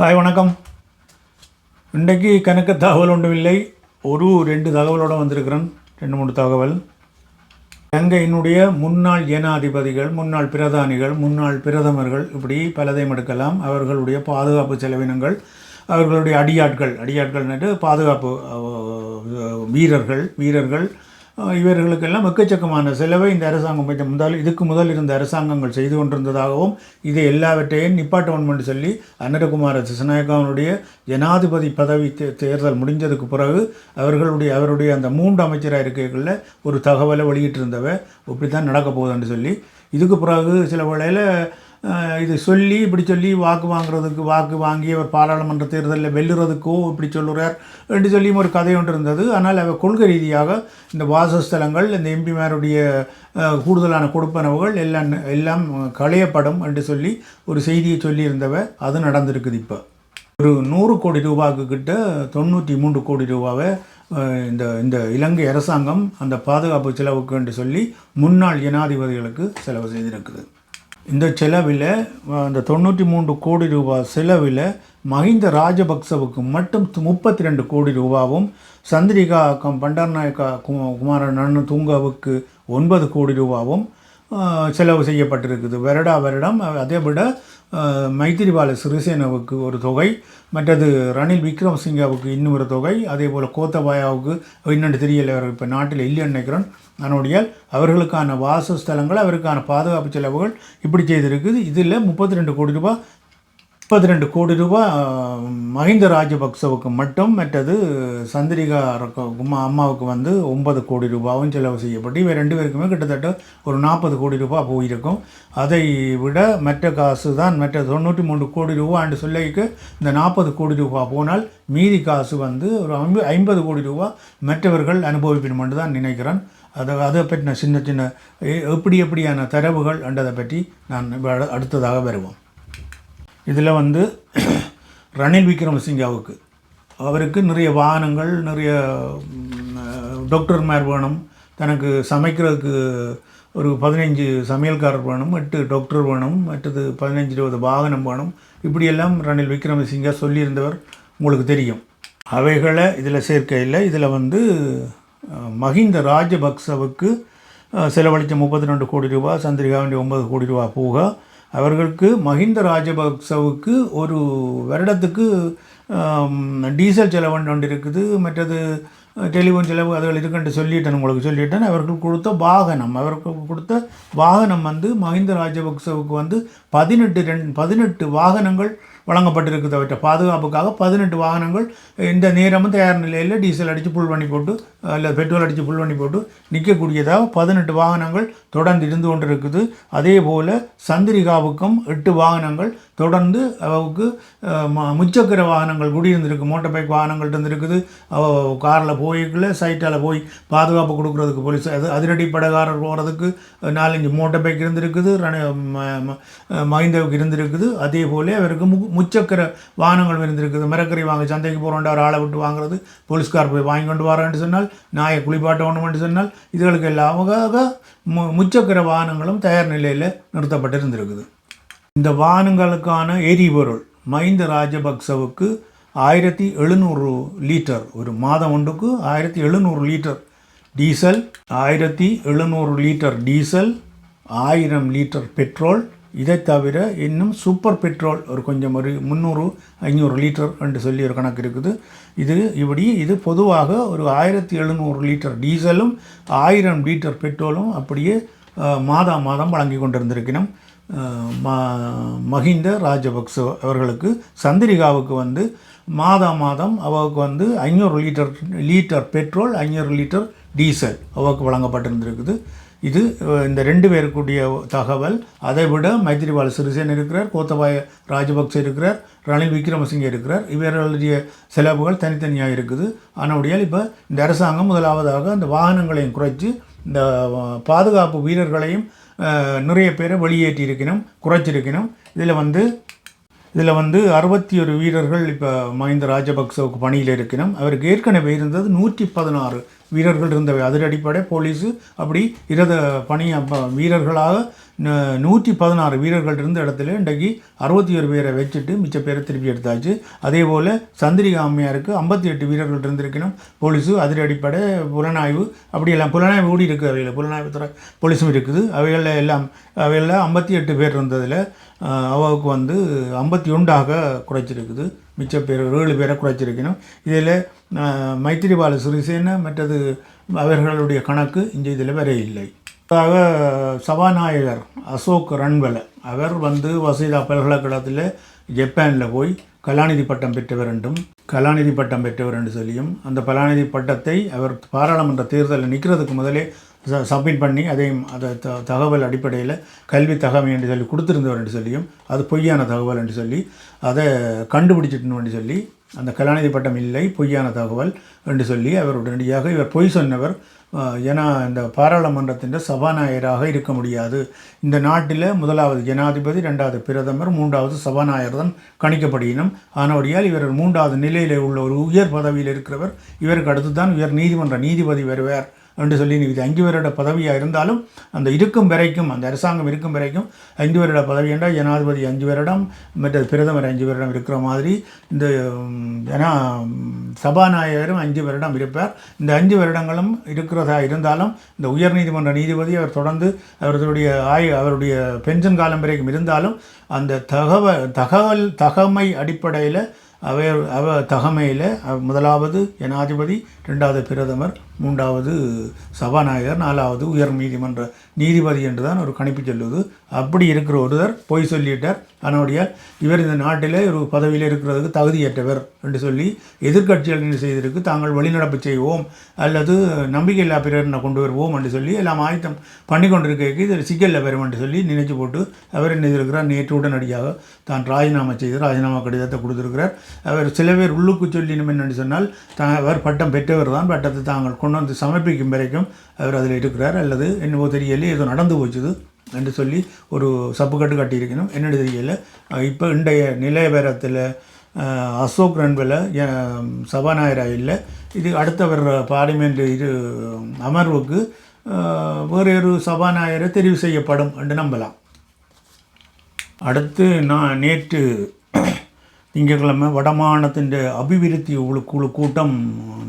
Hi வணக்கம். இன்றைக்கு கணக்கு தகவல் ஒன்றும் இல்லை ஒரு ரெண்டு தகவலோடு வந்திருக்கிறேன். ரெண்டு மூணு தகவல். இலங்கையினுடைய முன்னாள் ஜனாதிபதிகள் முன்னாள் பிரதானிகள் முன்னாள் பிரதமர்கள் இப்படி பலதையும் எடுக்கலாம். அவர்களுடைய பாதுகாப்பு செலவினங்கள் அவர்களுடைய அடியாட்கள் அடியாட்கள்னுட்டு பாதுகாப்பு வீரர்கள் வீரர்கள் இவர்களுக்கெல்லாம் எக்கச்சக்கமான செலவை இந்த அரசாங்கம் கொஞ்சம் முதல் இதுக்கு முதல் இருந்த அரசாங்கங்கள் செய்து கொண்டிருந்ததாகவும் இதை எல்லாவற்றையும் நிப்பாட்டவன் என்று சொல்லி அன்னரகுமார திசநாயக்காவனுடைய ஜனாதிபதி பதவி தே- தேர்தல் முடிஞ்சதுக்கு பிறகு அவர்களுடைய அவருடைய அந்த மூன்று அமைச்சராக இருக்கைகளில் ஒரு தகவலை வெளியிட்டிருந்தவ. இப்படி தான் நடக்க போகுதுன்னு சொல்லி இதுக்கு பிறகு சில வேளையில் இது சொல்லி இப்படி சொல்லி வாக்கு வாங்குறதுக்கு வாக்கு வாங்கி அவர் பாராளுமன்ற தேர்தலில் வெல்லுறதுக்கோ இப்படி சொல்லுறார் என்று சொல்லியும் ஒரு கதை ஒன்று இருந்தது. ஆனால் அவர் கொள்கை ரீதியாக இந்த வாசஸ்தலங்கள் இந்த எம்பிமாருடைய கூடுதலான கொடுப்பனவுகள் எல்லாம் எல்லாம் களையப்படும் என்று சொல்லி ஒரு செய்தியை சொல்லியிருந்தவ அது நடந்திருக்குது இப்போ. ஒரு நூறு கோடி ரூபாய்க்கு கிட்ட தொண்ணூற்றி மூன்று கோடி ரூபாவை இந்த இந்த இலங்கை அரசாங்கம் அந்த பாதுகாப்பு செலவுக்கு என்று சொல்லி முன்னாள் ஜனாதிபதிகளுக்கு செலவு செய்திருக்குது. இந்த செலவில் அந்த தொண்ணூற்றி மூன்று கோடி ரூபாய் செலவில் மஹிந்த ராஜபக்சவுக்கு மட்டும் முப்பத்தி ரெண்டு கோடி ரூபாவும் சந்திரிகா கம் பண்டார்நாயக்கா கு- குமாரன் தூங்காவுக்கு ஒன்பது கோடி ரூபாவும் செலவு செய்யப்பட்டிருக்குது. வருடா வருடம் அதை விட மைத்திரிபால சிறிசேனவுக்கு ஒரு தொகை மற்றது ரணில் விக்ரமசிங்காவுக்கு இன்னும் ஒரு தொகை அதே போல் கோத்தபாயாவுக்கு இன்னொன்று தெரியல இப்போ நாட்டில் இல்லைன்னு நினைக்கிறேன். அதனுடைய அவர்களுக்கான வாசஸ்தலங்கள் அவருக்கான பாதுகாப்பு செலவுகள் இப்படி செய்திருக்குது. இதில் முப்பத்தி ரெண்டு கோடி ரூபாய் முப்பத்தி ரெண்டு கோடி ரூபாய் மஹிந்த ராஜபக்சவுக்கு மட்டும் மற்றது சந்திரிகா ரக்க- அம்மாவுக்கு வந்து ஒன்பது கோடி ரூபாவும் செலவு செய்யப்பட்டு இவை ரெண்டு பேருக்குமே கிட்டத்தட்ட ஒரு நாற்பது கோடி ரூபாய் போயிருக்கும். அதை விட மற்ற காசு தான் மற்ற தொண்ணூற்றி மூன்று கோடி ரூபான்னு சொல்லிக்கு இந்த நாற்பது கோடி ரூபாய் போனால் மீதி காசு வந்து ஒரு ஐம்ப ஐம்பது கோடி ரூபாய் மற்றவர்கள் அனுபவிப்பின் மட்டும் தான் நினைக்கிறேன். அதை அதை பற்றின சின்ன சின்ன எப்படி எப்படியான தரவுகள் என்றதை பற்றி நான் அடுத்ததாக வருவோம். இதில் வந்து ரணில் விக்ரமசிங்காவுக்கு. அவருக்கு நிறைய வாகனங்கள் நிறைய டாக்டர்மார் வேணும். தனக்கு சமைக்கிறதுக்கு ஒரு பதினைஞ்சு சமையல்காரர் வேணும் எட்டு டாக்டர் வேணும் மற்றது பதினஞ்சு இருபது வாகனம் வேணும். இப்படியெல்லாம் ரணில் விக்ரமசிங்கா சொல்லியிருந்தவர் உங்களுக்கு தெரியும். அவைகளை இதில் சேர்க்கையில் இதில் வந்து மஹிந்த ராஜபக்சவுக்கு செலவழித்த முப்பத்தி ரெண்டு கோடி ரூபாய் சந்திரிகாவுடைய ஒன்பது கோடி ரூபா போக அவர்களுக்கு மஹிந்த ராஜபக்சவுக்கு ஒரு வருடத்துக்கு டீசல் செலவு ஒன்று இருக்குது. மற்றது டெலிஃபோன் செலவு அதுகள் இருக்குன்ட்டு சொல்லிட்டேன் உங்களுக்கு சொல்லிட்டேன். அவர்கள் கொடுத்த வாகனம் அவருக்கு கொடுத்த வாகனம் வந்து மஹிந்த ராஜபக்சவுக்கு வந்து பதினெட்டு ரெண்டு பதினெட்டு வாகனங்கள் வழங்கப்பட்டிருக்குது அவற்றை. பாதுகாப்புக்காக பதினெட்டு வாகனங்கள் இந்த நேரமும் தயார் நிலையில் டீசல் அடித்து புல் பண்ணி போட்டு இல்லை பெட்ரோல் அடித்து புல் பண்ணி போட்டு நிற்கக்கூடியதாக பதினெட்டு வாகனங்கள் தொடர்ந்து இருந்து கொண்டு இருக்குது அதே போல் சந்திரிகாவுக்கும் எட்டு வாகனங்கள் தொடர்ந்து அவருக்கு முச்சக்கர வாகனங்கள் குடியிருந்திருக்கு மோட்டர் பைக் வாகனங்கள் இருந்திருக்குது. அவ காரில் போய்க்குள்ள சைட்டால் போய் பாதுகாப்பு கொடுக்குறதுக்கு போலீஸ் அது அதிரடி படகாரர் போகிறதுக்கு நாலஞ்சு மோட்டார் பைக் இருந்திருக்குது ரண மஹிந்தவுக்கு இருந்திருக்குது. அதே போல அவருக்கு மு முச்சக்கர வாகனங்கள் இருந்திருக்குது மரக்கறி வாங்க சந்தைக்கு போகிறோன்ற ஒரு ஆளை விட்டு வாங்குறது. போலீஸ்கார் போய் வாங்கி கொண்டு வரேன்னு சொன்னால் நாயை குளிப்பாட்ட வேணுமென்று சொன்னால் இதுகளுக்கு எல்லாமாக மு முச்சக்கர வாகனங்களும் தயார் நிலையில் நிறுத்தப்பட்டிருந்திருக்குது. இந்த வாகனங்களுக்கான எரிபொருள் மஹிந்த ராஜபக்சவுக்கு ஆயிரத்தி எழுநூறு லிட்டர் ஒரு மாதம் ஒன்றுக்கு ஆயிரத்தி எழுநூறு லிட்டர் டீசல் ஆயிரத்தி எழுநூறு லிட்டர் டீசல் ஆயிரம் லிட்டர் பெட்ரோல் இதை தவிர இன்னும் சூப்பர் பெட்ரோல் ஒரு கொஞ்சம் ஒரு முந்நூறு ஐநூறு லிட்டர் என்று சொல்லி ஒரு கணக்கு இருக்குது. இது இப்படி இது பொதுவாக ஒரு ஆயிரத்தி எழுநூறு லிட்டர் டீசலும் ஆயிரம் லிட்டர் பெட்ரோலும் அப்படியே மாதா மாதம் வழங்கி கொண்டிருந்திருக்கணும் ம- மஹிந்த ராஜபக்ச அவர்களுக்கு சந்திரிகாவுக்கு வந்து மாதா மாதம் அவருக்கு வந்து ஐநூறு லிட்டர் லிட்டர் பெட்ரோல் ஐநூறு லிட்டர் டீசல் அவருக்கு வழங்கப்பட்டிருந்திருக்குது. இது இந்த ரெண்டு பேருக்குடைய தகவல். அதை விட மைத்திரிபால சிறிசேன இருக்கிறார் கோத்தபாய ராஜபக்ச இருக்கிறார் ரணில் விக்ரமசிங்கே இருக்கிறார். இவர்களுடைய செலவுகள் தனித்தனியாக இருக்குது. ஆனால் இப்போ இந்த அரசாங்கம் முதலாவதாக இந்த வாகனங்களையும் குறைச்சி இந்த பாதுகாப்பு வீரர்களையும் நிறைய பேரை வெளியேற்றி இருக்கணும் குறைச்சிருக்கணும். இதில் வந்து இதில் வந்து அறுபத்தி ஒரு வீரர்கள் இப்போ மஹிந்த ராஜபக்சவுக்கு பணியில் இருக்கணும் அவருக்கு ஏற்கனவே இருந்தது நூற்றி பதினாறு வீரர்கள் இருந்தவை. அதிரடிப்படை போலீஸு அப்படி இரத பணி அப்போ வீரர்களாக நூற்றி பதினாறு வீரர்கள் இருந்த இடத்துல இன்றைக்கு அறுபத்தி ஒரு பேரை வச்சுட்டு மிச்ச பேரை திருப்பி எடுத்தாச்சு. அதே போல் சந்திரிகா அம்மையாருக்கு ஐம்பத்தி எட்டு வீரர்கள் இருந்திருக்கணும். போலீஸு அதில் அடிப்படை புலனாய்வு அப்படியெல்லாம் புலனாய்வு கூடி இருக்குது அவையில். புலனாய்வு துறை போலீஸும் இருக்குது. அவைகளில் எல்லாம் அவைகளில் ஐம்பத்தி எட்டு பேர் இருந்ததில் அவளுக்கு வந்து ஐம்பத்தி ஒன்றாக குறைச்சிருக்குது. மிச்ச பேர் ஏழு பேரை குறைச்சிருக்கணும். இதில் மைத்திரிபால சிறிசேன மற்றது அவர்களுடைய கணக்கு இங்கே இதில் வர இல்லை சபாநாயகர் அசோக் ரன்வல அவர் வந்து வசீதா பல்கலைக்கழகத்தில் ஜப்பானில் போய் கலாநிதி பட்டம் பெற்றவர் என்றும் கலாநிதி பட்டம் பெற்றவர் என்று சொல்லியும் அந்த கலாநிதி பட்டத்தை அவர் பாராளுமன்ற தேர்தலில் நிற்கிறதுக்கு முதலே ச- சப்மிட் பண்ணி அதையும் அதை த தகவல் அடிப்படையில் கல்வி தகவல் என்று சொல்லி கொடுத்துருந்தவர் என்று சொல்லியும் அது பொய்யான தகவல் என்று சொல்லி அதை கண்டுபிடிச்சிட்டணும் சொல்லி அந்த கலாநிதி பட்டம் இல்லை பொய்யான தகவல் என்று சொல்லி அவர் உடனடியாக இவர் பொய் சொன்னவர் ஏன்னா இந்த பாராளுமன்றத்தின் சபாநாயகராக இருக்க முடியாது. இந்த நாட்டில் முதலாவது ஜனாதிபதி ரெண்டாவது பிரதமர் மூன்றாவது சபாநாயகர் தான் கணிக்கப்படுகினும் ஆனபடியால் இவர் மூன்றாவது நிலையில் உள்ள ஒரு உயர் பதவியில் இருக்கிறவர் இவருக்கு அடுத்து தான் உயர் நீதிமன்ற நீதிபதி வருவார். என்று சொல்லி இது அஞ்சு வருட பதவியாக இருந்தாலும் அந்த இருக்கும் வரைக்கும் அந்த அரசாங்கம் இருக்கும் வரைக்கும் அஞ்சு வருட பதவி என்றால் ஜனாதிபதி அஞ்சு வருடம் மற்ற பிரதமர் அஞ்சு வருடம் இருக்கிற மாதிரி இந்த ஜனா சபாநாயகரும் அஞ்சு வருடம் இருப்பார். இந்த அஞ்சு வருடங்களும் இருக்கிறதா இருந்தாலும் இந்த உயர்நீதிமன்ற நீதிபதி அவர் தொடர்ந்து அவர்களுடைய ஆய் அவருடைய பென்ஷன் காலம் வரைக்கும் இருந்தாலும் அந்த தகவல் தகவல் தகமை அடிப்படையில் அவர் அவ தகமையில் முதலாவது ஜனாதிபதி ரெண்டாவது பிரதமர் மூன்றாவது சபாநாயகர் நாலாவது உயர் நீதிமன்ற நீதிபதி என்று தான் ஒரு கணிப்பு சொல்லுவது அப்படி இருக்கிற ஒருவர் பொய் சொல்லிட்டார். அதனுடைய இவர் இந்த நாட்டில் ஒரு பதவியில் இருக்கிறதுக்கு தகுதியற்றவர் என்று சொல்லி எதிர்க்கட்சிகள் என்ன செய்திருக்கு? தாங்கள் வெளிநடப்பு செய்வோம். அல்லது நம்பிக்கையில்லா பிரேரணை கொண்டு வருவோம் என்று சொல்லி எல்லாம் ஆயத்தம் பண்ணி கொண்டிருக்க இது சிக்கலில் வரும் என்று சொல்லி நினைச்சு போட்டு அவர் என்ன இருக்கிறார் நேற்று உடனடியாக தான் ராஜினாமா செய்து ராஜினாமா கடிதத்தை கொடுத்துருக்கிறார். அவர் சில பேர் உள்ளுக்கு சொல்லினும் என்னென்னு சொன்னால் அவர் பட்டம் பெற்றவர் தான். பட்டத்தை தாங்கள் கொண்டு வந்து சமர்ப்பிக்கும் வரைக்கும் அவர் அதில் இருக்கிறார். அல்லது என்னவோ தெரியலையே ஏதோ நடந்து போச்சுது என்று சொல்லி ஒரு சப்புக்கட்டு கட்டியிருக்கணும். என்னென்னு தெரியலை. இப்போ இன்றைய நிலையபேரத்தில் அசோக் ரன்வல சபாநாயகராக இல்லை. இது அடுத்த வர்ற பார்லிமெண்ட் இது அமர்வுக்கு அஹ், வேறு ஒரு சபாநாயகரை தெரிவு செய்யப்படும் என்று நம்பலாம். அடுத்து நான் நேற்று திங்கட்கிழமை வடமாநிலத்தின் அபிவிருத்தி குழு குழு கூட்டம்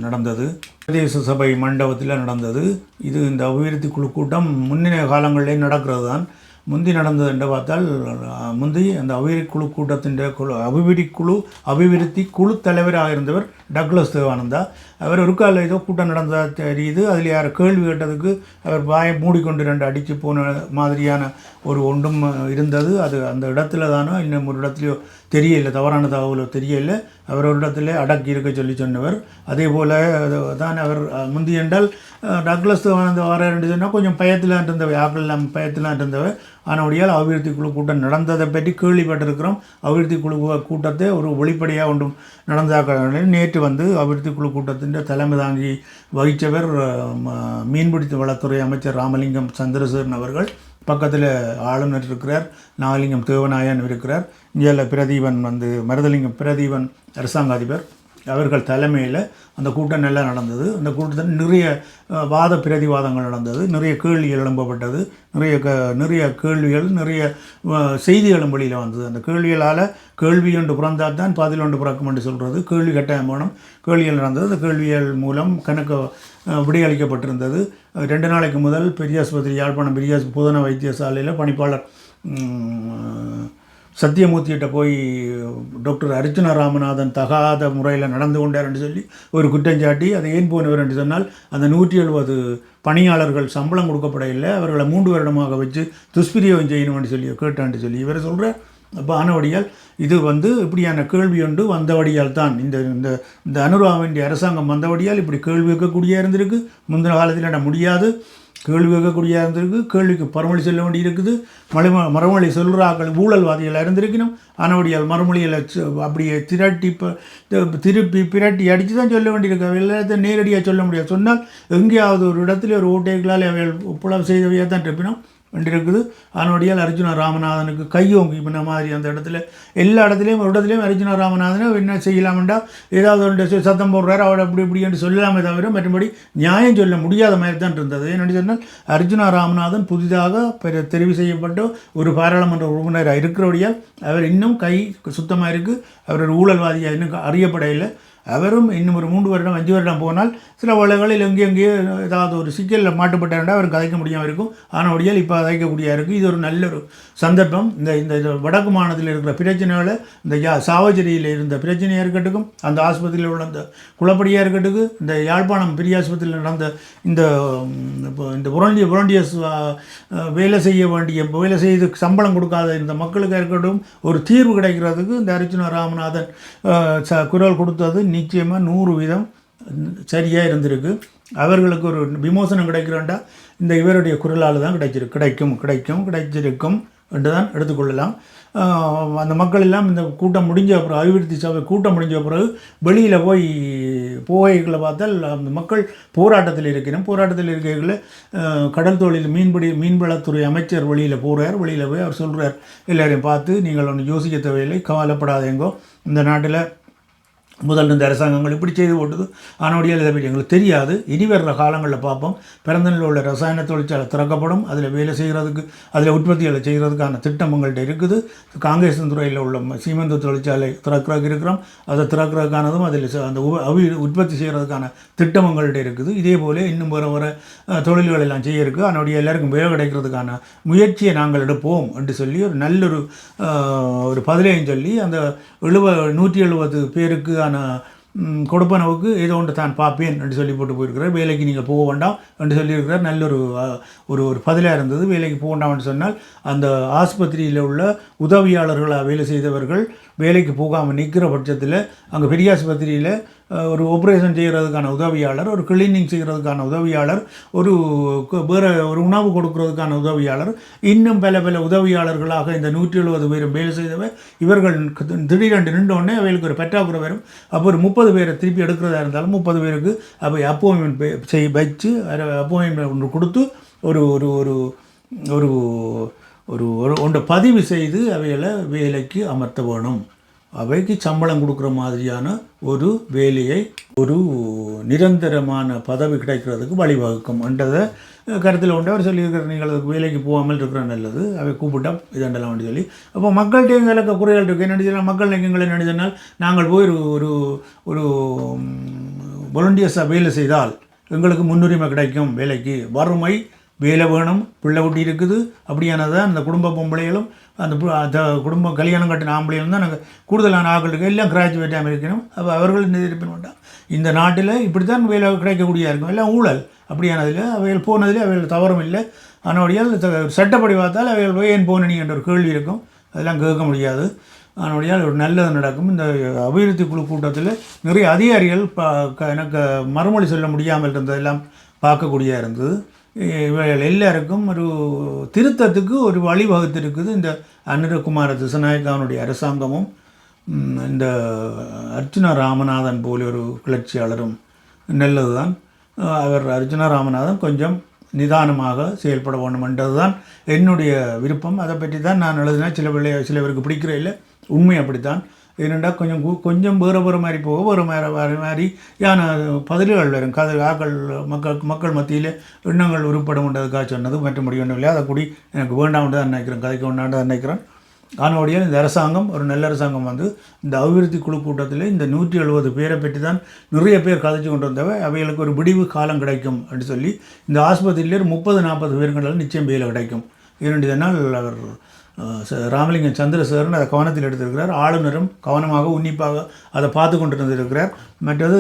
நடந்தது. பிரதேச சபை மண்டபத்தில் நடந்தது. இது இந்த அபிவிருத்தி குழு கூட்டம் முன்னின காலங்களிலே நடக்கிறது தான் முந்தி நடந்தது என்று பார்த்தால் முந்தி அந்த அபிவிருத்தி குழு கூட்டத்தின் குழு அபிவிருத்தி குழு அபிவிருத்தி குழு தலைவராக இருந்தவர் டக்ளஸ் தேவானந்தா. அவர் ஒரு கால ஏதோ கூட்டம் நடந்ததாக தெரியுது. அதில் யார் கேள்வி கேட்டதுக்கு அவர் வாயை மூடிக்கொண்டு ரெண்டு அடித்து போன மாதிரியான ஒரு ஒன்றும் இருந்தது. அது அந்த இடத்துல தானோ இன்னும் ஒரு இடத்துலையோ தெரியல தவறான தகவலோ தெரியல. அவர் அடக்கி இருக்க சொல்லி சொன்னவர். அதே போல் தான் அவர் முந்தி என்றால் டக்ளஸ் தேவானந்த வாரன்னு சொன்னால் கொஞ்சம் பயத்தில் இருந்தவை ஆக்கள் எல்லாம் பயத்தில் இருந்தவை ஆனபடியால் அபிவிருத்தி குழு கூட்டம் நடந்ததை பற்றி கேள்விப்பட்டிருக்கிறோம். அபிவிருத்தி குழு கூட்டத்தை ஒரு வெளிப்படையாக ஒன்றும் நடந்தாக்க நேற்று வந்து அபிவிருத்தி குழு கூட்டத்தின் தலைமை தாங்கி வகித்தவர் மீன்பிடித்த ம- வளத்துறை அமைச்சர் ராமலிங்கம் சந்திரசேகரன் அவர்கள். பக்கத்தில் ஆளுநர் இருக்கிறார் நாகலிங்கம் தேவநாயன் இருக்கிறார். இங்கே பிரதீபன் வந்து மருதலிங்கம் பிரதீபன் அரசாங்க அதிபர் அவர்கள் தலைமையில் அந்த கூட்டம் நல்லா நடந்தது. அந்த கூட்டத்தில் நிறைய வாத பிரதிவாதங்கள் நடந்தது. நிறைய கேள்விகள் எழும்பப்பட்டது. நிறைய க நிறைய கேள்விகள் நிறைய செய்திகளும் வெளியில் வந்தது. அந்த கேள்விகளால் கேள்வி ஒன்று பிறந்தால் தான் பதில் ஒன்று பிறக்கும் என்று சொல்கிறது கேள்வி கட்டாயம் போனோம் கேள்விகள் நடந்தது. அந்த கேள்விகள் மூலம் கணக்கு விடையளிக்கப்பட்டிருந்தது ரெண்டு நாளைக்கு முதல் பெரியாஸ்பத்திரி யாழ்ப்பாணம் பெரியாஸ் புதன வைத்தியசாலையில் பணிப்பாளர் சத்தியமூர்த்திகிட்ட போய் டாக்டர் அர்ஜுன ராமநாதன் தகாத முறையில் நடந்து கொண்டார் என்று சொல்லி ஒரு குற்றஞ்சாட்டி அதை ஏன் போனவர்? என்று சொன்னால் அந்த நூற்றி எழுபது பணியாளர்கள் சம்பளம் கொடுக்கப்படவில்லை அவர்களை மூன்று வருடமாக வச்சு துஷ்பிரயோகம் செய்யணும் என்று சொல்லி கேட்டான்னு சொல்லி இவர் சொல்கிறார் அப்போ ஆனவடியால் இது வந்து இப்படியான கேள்வி ஒன்று வந்தவடியால் தான். இந்த இந்த இந்த அனுராவின் அரசாங்கம் வந்தவடியால் இப்படி கேள்வி வைக்கக்கூடிய இருந்திருக்கு. முந்தின காலத்தில் என்ன முடியாது. கேள்வி கேட்கக்கூடியதாக இருந்திருக்கு கேள்விக்கு பரமொழி சொல்ல வேண்டி இருக்குது. மலை மறுமொழி சொல்கிறாக்கள் ஊழல்வாதிகளாக இருந்திருக்கணும். ஆனவடியால் மறுமொழியில் அப்படியே திரட்டி திருப்பி பிரட்டி அடித்து தான் சொல்ல வேண்டியிருக்கு. அவை எல்லாத்தையும் நேரடியாக சொல்ல முடியாது. சொன்னால் எங்கேயாவது ஒரு இடத்துல ஒரு ஓட்டைகளால் அவைகள் புலவு செய்தவையாக தான் இருப்பினோம் இருக்குது அதனுடைய அர்ஜுன ராமநாதனுக்கு கையோங்கி பண்ண மாதிரி அந்த இடத்துல எல்லா இடத்துலையும் ஒரு இடத்துலையும் அர்ஜுன ராமநாதனை என்ன செய்யலாம்டா ஏதாவது ஒன்று சத்தம் போடுறாரு அவரை அப்படி இப்படி என்று சொல்லலாமே தவிர மற்றபடி நியாயம் சொல்ல முடியாத மாதிரி தான் இருந்தது. என்னென்னு சொன்னால் அர்ஜுனா ராமநாதன் புதிதாக பெரு- தெரிவு செய்யப்பட்ட ஒரு பாராளுமன்ற உறுப்பினராக இருக்கிறபடியால் அவர் இன்னும் கை சுத்தமாக இருக்குது அவர் ஊழல்வாதியாக இன்னும் அறியப்படையில்லை அவரும் இன்னும் ஒரு மூன்று வருடம் அஞ்சு வருடம் போனால் சில வளங்களில் எங்கே எங்கேயோ ஏதாவது ஒரு சிக்கலில் மாட்டுப்பட்டாருண்டா அவர் கதைக்க முடியாமல் இருக்கும். ஆனால் ஒடியால் இப்போ கதைக்கக்கூடியா இருக்குது இது ஒரு நல்ல ஒரு சந்தர்ப்பம். இந்த இந்த இது வடக்கு மாநிலத்தில் இருக்கிற பிரச்சனைகளை இந்த யா சாவச்சேரியில் இருந்த பிரச்சனையாக இருக்கட்டும் அந்த ஆஸ்பத்திரியில் உள்ள அந்த குளப்படியாக இருக்கட்டும் இந்த யாழ்ப்பாணம் பெரிய ஆஸ்பத்திரியில் நடந்த இந்த இப்போ இந்த புரண்டிய புரண்டியஸ் வேலை செய்ய வேண்டிய வேலை செய்து சம்பளம் கொடுக்காத இந்த மக்களுக்கு இருக்கட்டும் ஒரு தீர்வு கிடைக்கிறதுக்கு இந்த அர்ஜுன ராமநாதன் ச- குரல் கொடுத்தது. நிச்சயமாக நூறு வீதம் சரியாக இருந்திருக்கு. அவர்களுக்கு ஒரு விமோசனம் கிடைக்கிறோண்டா இந்த இவருடைய குரலால் தான் கிடைச்சிருக்கு கிடைக்கும் கிடைக்கும் கிடைச்சிருக்கும் என்று தான் எடுத்துக்கொள்ளலாம் அந்த மக்கள் எல்லாம் இந்த கூட்டம் முடிஞ்ச அப்புறம் அபிவிருத்தி சபை கூட்டம் முடிஞ்ச பிறகு வெளியில் போய் போகைகளை பார்த்தால் அந்த மக்கள் போராட்டத்தில் இருக்கிறோம். போராட்டத்தில் இருக்கைகளில் கடல் தொழில் மீன்பிடி மீன்வளத்துறை அமைச்சர் வெளியில் போகிறார் வெளியில் போய் அவர் சொல்கிறார் எல்லாரையும் பார்த்து நீங்கள் ஒன்று யோசிக்க தேவையில்லை கவலைப்படாதேங்கோ. இந்த நாட்டில் முதல் இந்த அரசாங்கங்கள் இப்படி செய்து போட்டது ஆனோடியால் இதை பற்றி எங்களுக்கு தெரியாது. இனி வர்ற காலங்களில் பார்ப்போம். பிறந்தநிலையில் உள்ள ரசாயன தொழிற்சாலை திறக்கப்படும். அதில் வேலை செய்கிறதுக்கு அதில் உற்பத்திகளை செய்கிறதுக்கான திட்டம் உங்கள்கிட்ட இருக்குது. காங்கிரஸ் துறையில் உள்ள சீமந்த தொழிற்சாலை திறக்கிறதுக்கு இருக்கிறோம். அதை திறக்கிறதுக்கானதும் அதில் ச- அந்த அவி உற்பத்தி செய்கிறதுக்கான திட்டம் உங்கள்கிட்ட இருக்குது. இதே போல இன்னும் வர வர தொழில்கள் எல்லாம் செய்ய இருக்குது அதனுடைய எல்லாருக்கும் வேலை கிடைக்கிறதுக்கான முயற்சியை நாங்கள் எடுப்போம் என்று சொல்லி ஒரு நல்ல ஒரு ஒரு பதிலையும் சொல்லி அந்த எழுப நூற்றி எழுபது பேருக்கு ம், கொடுப்பனவுக்கு ஏதோ ஒன்று தான் பார்ப்பேன் என்று சொல்லி போட்டு போயிருக்கிறார். வேலைக்கு நீங்கள் போக வேண்டாம் என்று சொல்லியிருக்கிறார். நல்ல ஒரு ஒரு ஒரு பதிலாக இருந்தது. வேலைக்கு போக வேண்டாம்னு சொன்னால் அந்த ஆஸ்பத்திரியில் உள்ள உதவியாளர்களாக வேலை செய்தவர்கள் வேலைக்கு போகாமல் நிற்கிற பட்சத்தில் அங்கே பெரிய ஆஸ்பத்திரியில் ஒரு ஆப்ரேஷன் செய்கிறதுக்கான உதவியாளர் ஒரு கிளீனிங் செய்கிறதுக்கான உதவியாளர் ஒரு வேறு ஒரு உணவு கொடுக்கறதுக்கான உதவியாளர் இன்னும் பல பல உதவியாளர்களாக இந்த நூற்றி எழுபது பேரும் வேலை செய்தவை இவர்கள் திடீரென்று நின்றோடனே அவைகளுக்கு ஒரு பற்றாக்குறை வரும். அப்போ ஒரு முப்பது பேரை திருப்பி எடுக்கிறதா இருந்தாலும் முப்பது பேருக்கு அவை அப்பாயின்மெண்ட் செய் வச்சு அப்பாயின்மெண்ட் ஒன்று கொடுத்து ஒரு ஒரு ஒரு ஒரு ஒரு ஒரு ஒன்றை பதிவு செய்து அவைகளை வேலைக்கு அமர்த்த வேணும். அவைக்கு சம்பளம் கொடுக்குற மாதிரியான ஒரு வேலையை ஒரு நிரந்தரமான பதவி கிடைக்கிறதுக்கு வழிவகுக்கும் என்றதை கருத்தில் கொண்டு அவர் சொல்லியிருக்கிற நீங்கள் அதுக்கு வேலைக்கு போகாமல் இருக்கிற நல்லது. அவை கூப்பிட்டா இதண்டலாம் சொல்லி. அப்போ மக்கள்கிட்ட எங்களுக்கு குறைகள் இருக்குது என்ன சொன்னால் மக்கள் எங்களை என்ன சொன்னால் நாங்கள் போய் ஒரு ஒரு ஒரு வாலண்டியர்ஸாக வேலை செய்தால் எங்களுக்கு முன்னுரிமை கிடைக்கும். வேலைக்கு வறுமை வேலை வேணும் பிள்ளை குட்டி இருக்குது. அப்படியானதான் அந்த குடும்ப பொம்பளைகளும் அந்த பு- அந்த குடும்பம் கல்யாணம் கட்டின ஆம்பளைகளும் தான் நாங்கள் கூடுதலான ஆக்கள் இருக்குது எல்லாம் கிராஜுவேட்டாக இருக்கணும். அப்போ அவர்கள் இந்த இருப்பின் வேண்டாம் இந்த நாட்டில் இப்படி தான் வேலை கிடைக்கக்கூடிய இருக்கும். எல்லாம் ஊழல். அப்படியானதில் அவைகள் போனதில் அவைகள் தவறும் இல்லை. அதனுடையால் சட்டப்படி பார்த்தால் அவைகள் ஏன் போனீங்க என்ற ஒரு கேள்வி இருக்கும். அதெல்லாம் கேட்க முடியாது. அதனுடையால் ஒரு நல்லது நடக்கும். இந்த அபிவிருத்தி குழு கூட்டத்தில் நிறைய அதிகாரிகள் க- எனக்கு மறுமொழி சொல்ல முடியாமல் இருந்ததெல்லாம் பார்க்கக்கூடிய இருந்தது. இவைகள் எல்லாருக்கும் ஒரு திருத்தத்துக்கு ஒரு வழிவகுத்திருக்குது இந்த அனுரகுமார திசநாயக்கானுடைய அரசாங்கமும் இந்த அர்ஜுன ராமநாதன் போல ஒரு கிளர்ச்சியாளரும் நல்லது தான் அவர் அர்ஜுன ராமநாதன் கொஞ்சம் நிதானமாக செயல்பட வேண்டும் தான் என்னுடைய விருப்பம். அதை பற்றி தான் நான் எழுதினேன். சில பிள்ளை சிலவருக்கு பிடிக்கிற இல்லை. உண்மை அப்படித்தான். ஏனென்றால் கொஞ்சம் கு- கொஞ்சம் வேறு வேறு மாதிரி போக வேறு வேறு வேறு மாதிரி. யான பதில்கள் வரும். கதை ஆக்கள் மக்கள் மக்கள் மத்தியில் எண்ணங்கள் உருப்படமுன்றதுக்காக சொன்னது முடியும் ஒன்றும் இல்லை அதை கூடி எனக்கு வேண்டாம் தான் நினைக்கிறேன். கதைக்கு வேண்டாம்னு தான் நினைக்கிறேன். ஆனோடைய இந்த அரசாங்கம் ஒரு நல்ல அரசாங்கம் வந்து இந்த அபிவிருத்தி குழு கூட்டத்தில் இந்த நூற்றி எழுபது பேரை பற்றி தான் நிறைய பேர் கதைச்சு கொண்டு வந்தவை. அவைகளுக்கு ஒரு விடிவு காலம் கிடைக்கும் அப்படின்னு சொல்லி இந்த ஆஸ்பத்திரியில் முப்பது நாற்பது பேருங்களால் நிச்சயம் வேலை கிடைக்கும். இரண்டு நாள் அவர் ராமலிங்கம் சந்திரசேகரன் அதை கவனத்தில் எடுத்திருக்கிறார். ஆளுநரும் கவனமாக உன்னிப்பாக அதை பார்த்து கொண்டு மற்றது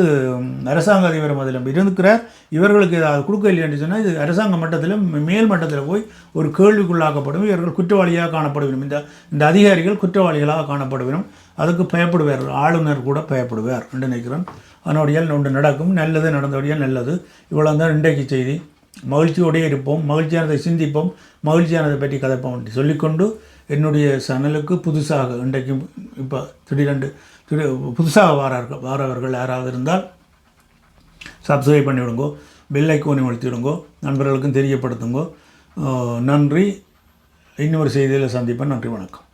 அரசாங்க அதிபரும் அதில் இருக்கிறார் இவர்களுக்கு ஏதாவது கொடுக்க இல்லைன்னு சொன்னால் இது அரசாங்க மட்டத்திலும் மேல் மட்டத்தில் போய் ஒரு கேள்விக்குள்ளாக்கப்படும். இவர்கள் குற்றவாளியாக காணப்படுவினும் இந்த இந்த அதிகாரிகள் குற்றவாளிகளாக காணப்படுவிடும் அதுக்கு பயப்படுவார். ஆளுநர் கூட பயப்படுவார் என்று நினைக்கிறேன். அதனுடையால் ஒன்று நடக்கும். நல்லது நடந்தபடியால் நல்லது. இவ்வளோ தான் இன்றைக்கு செய்தி. மகிழ்ச்சியோடே இருப்போம். மகிழ்ச்சியானதை சிந்திப்போம். மகிழ்ச்சியானதை பற்றி கதைப்போம் சொல்லிக்கொண்டு என்னுடைய சேனலுக்கு புதுசாக இன்றைக்கும் இப்போ திடீரெண்டு திடீர் புதுசாக வாரார்கள் வாரவர்கள் யாராவது இருந்தால் சப்ஸ்கிரைப் பண்ணிவிடுங்கோ பெல் ஐக்கோனை அழுத்தி விடுங்கோ நண்பர்களுக்கும் தெரியப்படுத்துங்கோ. நன்றி. இன்னொரு செய்தியில் சந்திப்பேன். நன்றி வணக்கம்.